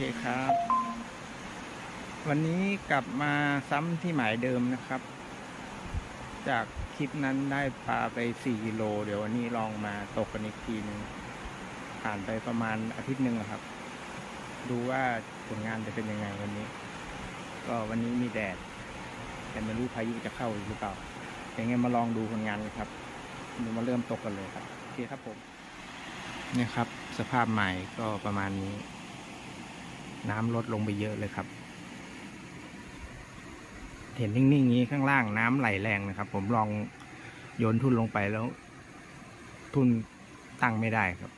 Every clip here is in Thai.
คครับ วันนี้กลับมาซ้ำที่หมายเดิมนะครับ จากคลิปนั้นได้ปลาไปสี่กิโล เดี๋ยววันนี้ลองมาตกกันอีกทีหนึง ผ่านไปประมาณอาทิตย์หนึ่งครับ ดูว่าผลงานจะเป็นยังไงวันนี้ ก็วันนี้มีแดด แต่ไม่รู้พายุจะเข้าอีกหรือเปล่ายังไงมาลองดูผลงานกันครับเดี๋ยวมาเริ่มตกกันเลยครับ โอเคครับผมนี่ครับ สภาพใหม่ก็ประมาณนี้ น้ำลดลงไปเยอะเลยครับ เห็นนิ่งๆอย่างนี้ข้างล่างน้ำไหลแรงนะครับ ผมลองโยนทุ่นลงไปแล้ว ทุ่นตั้งไม่ได้ครับ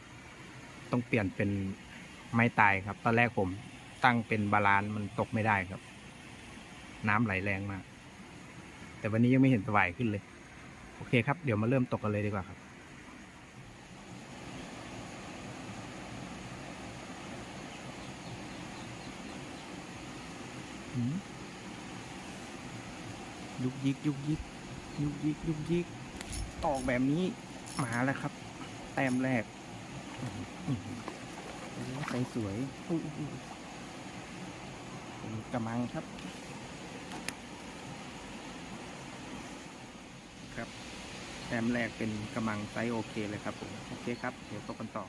ต้องเปลี่ยนเป็นไม้ตายครับ ตอนแรกผมตั้งเป็นบาลานมันตกไม่ได้ครับ น้ำไหลแรงมาก แต่วันนี้ยังไม่เห็นสวายขึ้นเลย โอเคครับ เดี๋ยวมาเริ่มตกกันเลยดีกว่าครับ ยุกยิกยุกยิกยุกยิกยุกยิกออกแบบนี้มาแล้วครับ แต้มแรกใสสวยกระมังครับ ครับแต้มแรกเป็นกระมังไซส์โอเคเลยครับผม โอเคครับ เดี๋ยวตกกันต่อ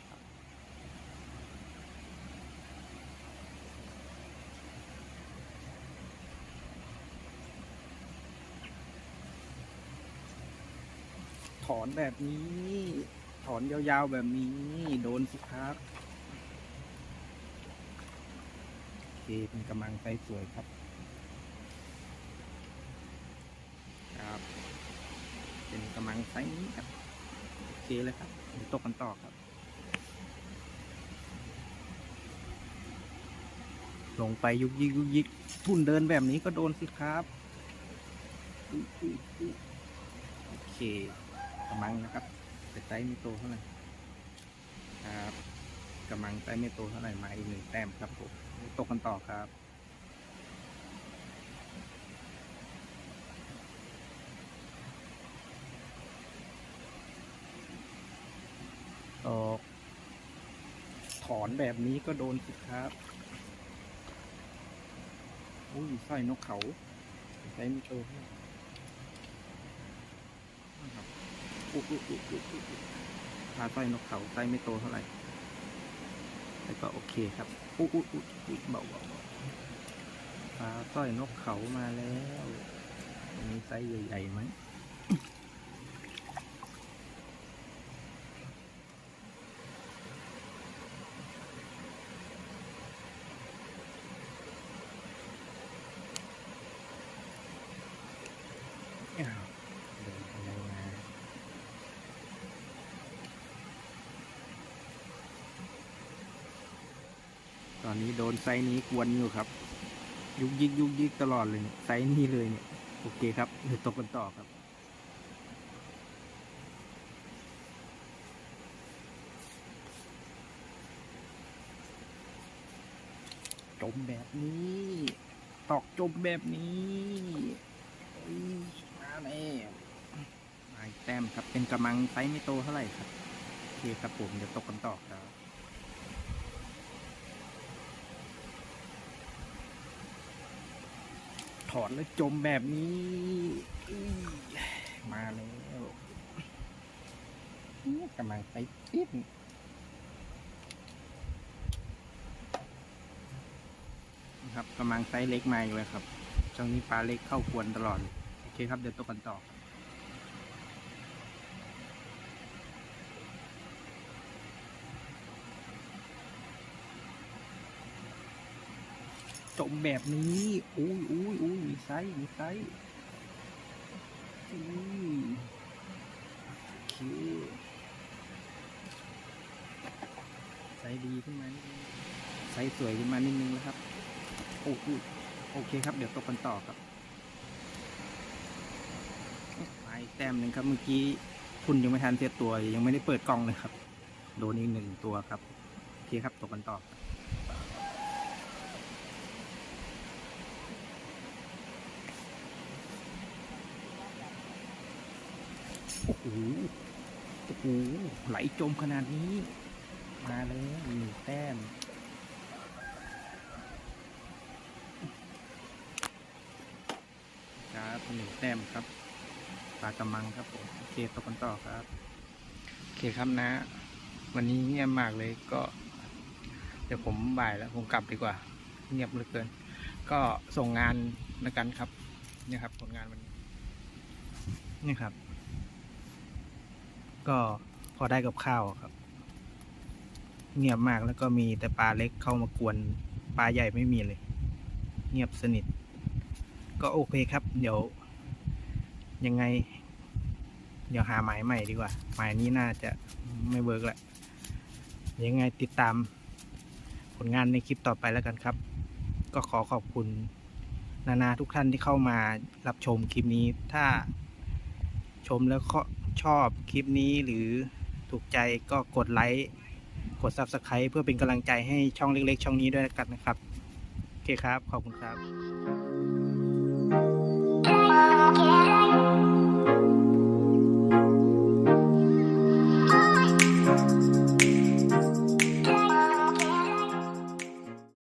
ถอนแบบนี้ ถอนยาวๆแบบนี้ โดนสิครับโอเคเป็นกำลังไซส์สวยครับ ครับ เป็นกำลังไซส์นี้ครับโอเคเลยครับตกกันต่อครับ ลงไปยุกยิกยุกยิกทุ่นเดินแบบนี้ก็โดนสิครับโอเค กำลังนะครับแต่ไซส์ไม่โตเท่าไหร่ครับกำลังไซส์ไม่โตเท่าไหร่มาอีกหนึ่งแต้มครับผมตกกันต่อครับตกถอนแบบนี้ก็โดนสิครับ อุ้ยสร้อยนกเขาไซส์ไม่โตเท่าไหร่นะครับ อุ๊ยอุ๊ยอุ๊ยอุ๊ยอุ๊ยอุ๊ย ปลาต้อยนกเขาไซส์ไม่โตเท่าไหร่แต่ก็โอเคครับอุ๊ยอุ๊ยอุ๊ยอุ๊เบาเบาเบาปลาต้อยนกเขามาแล้วมีไซส์ใหญ่ๆไหมอ้าวเดินอะไรมา ตอนนี้โดนไซนี้กวนอยู่ครับ ยุกยิกยุกยิกตลอดเลยไซนี้เลยเนี่ยโอเคครับเดี๋ยวตกกันต่อครับจมแบบนี้ตอกจมแบบนี้มาแล้วมาอีกแต้มครับเป็นกำลังไซส์ไม่โตเท่าไหร่ครับโอเคครับผมเดี๋ยวตกกันต่อครับ ถอนแล้วจมแบบนี้มาแล้วกำลังไปปิ๊บนะครับกำลังไซส์เล็กมาอยู่เลยครับช่วงนี้ปลาเล็กเข้าควรตลอด โอเคครับ เดี๋ยวตกกันต่อครับ จมแบบนี้อุ้ยอุ้ยอุ้ยมีไซส์มีไซส์อุ้ยโอเคไซส์ดีขึ้นมาไซส์สวยขึ้นมานิดนึงแล้วครับโอ้โหโอเคครับ เดี๋ยวตกกันต่อครับมาอีกแต้มหนึ่งครับเมื่อกี้คุณยังไม่ทันเสียตัวยังไม่ได้เปิดกล้องเลยครับ โดนอีกหนึ่งตัวครับ โอเคครับตกกันต่อครับ โอ้โหโอ้โหไหลจมขนาดนี้ มาแล้วหนึ่งแต้มหนึ่งแต้มครับปลากระมังครับผมโอเคตกกันต่อครับโอเคครับนะ วันนี้เงียบมากเลยก็ เดี๋ยวผมบ่ายแล้วผมกลับดีกว่า เงียบเหลือเกิน ก็ส่งงานแล้วกันครับนี่ครับ ผลงานวันนี้นี่ครับ ก็พอได้กับข้าวครับ เงียบมากแล้วก็มีแต่ปลาเล็กเข้ามากวนปลาใหญ่ไม่มีเลย เงียบสนิท ก็โอเคครับ เดี๋ยว ยังไง เดี๋ยวหาหมายใหม่ดีกว่า หมายนี้น่าจะไม่เวิร์กแหละยังไงติดตามผลงานในคลิปต่อไปแล้วกันครับ ก็ขอขอบคุณนานาทุกท่านที่เข้ามารับชมคลิปนี้ ถ้าชมแล้วก็ ชอบคลิปนี้หรือถูกใจก็กดไลค์กด Subscribe เพื่อเป็นกำลังใจให้ช่องเล็ก ๆ ช่องนี้ด้วยกันนะครับ โอเคครับ ขอบคุณครับ